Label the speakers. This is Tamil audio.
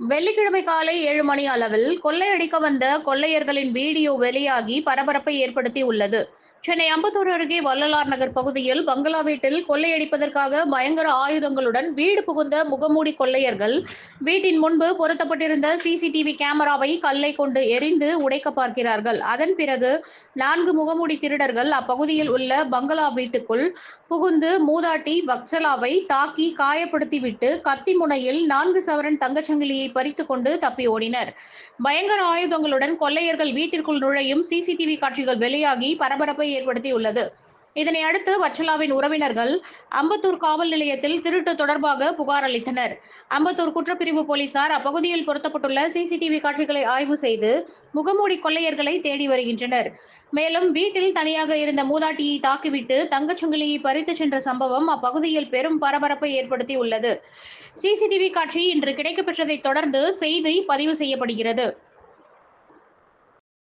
Speaker 1: வெள்ளிக்கிழமை காலை ஏழு மணி அளவில் கொள்ளையடிக்க வந்த கொள்ளையர்களின் வீடியோ வெளியாகி பரபரப்பை ஏற்படுத்தி உள்ளது சென்னை அம்பத்தூர் அருகே வள்ளலார் நகர் பகுதியில் பங்களா வீட்டில் கொள்ளையடிப்பதற்காக பயங்கர ஆயுதங்களுடன் வீடு புகுந்த முகமூடி கொள்ளையர்கள். வீட்டின் முன்பு பொருத்தப்பட்டிருந்த சிசிடிவி கேமராவை கல்லை கொண்டு எரிந்து உடைக்க பார்க்கிறார்கள். அதன் பிறகு நான்கு முகமூடி திருடர்கள் அப்பகுதியில் உள்ள பங்களா வீட்டுக்குள் புகுந்து மூதாட்டி வக்சலாவை தாக்கி காயப்படுத்திவிட்டு கத்தி முனையில் நான்கு சவரன் தங்கச்சங்கிலியை பறித்து கொண்டு தப்பி ஓடினர். பயங்கர ஆயுதங்களுடன் கொள்ளையர்கள் வீட்டிற்குள் நுழையும் சிசிடிவி காட்சிகள் வெளியாகி பரபரப்பை ஏற்படுத்தியுள்ளது. இதனை அடுத்து வச்சலாவின் உறவினர்கள் அம்பத்தூர் காவல் நிலையத்தில் திருட்டு தொடர்பாக புகார் அளித்தனர். அம்பத்தூர் குற்றப்பிரிவு போலீசார் அப்பகுதியில் பொருத்தப்பட்டுள்ள சிசிடிவி காட்சிகளை ஆய்வு செய்து முகமூடி கொள்ளையர்களை தேடி வருகின்றனர். மேலும் வீட்டில் தனியாக இருந்த மூதாட்டியை தாக்கிவிட்டு தங்கச்சங்கிலியை பறித்து சென்ற சம்பவம் அப்பகுதியில் பெரும் பரபரப்பை ஏற்படுத்தியுள்ளது. சிசிடிவி காட்சி இன்று கிடைக்கப்பெற்றதை தொடர்ந்து செய்தி பதிவு செய்யப்படுகிறது.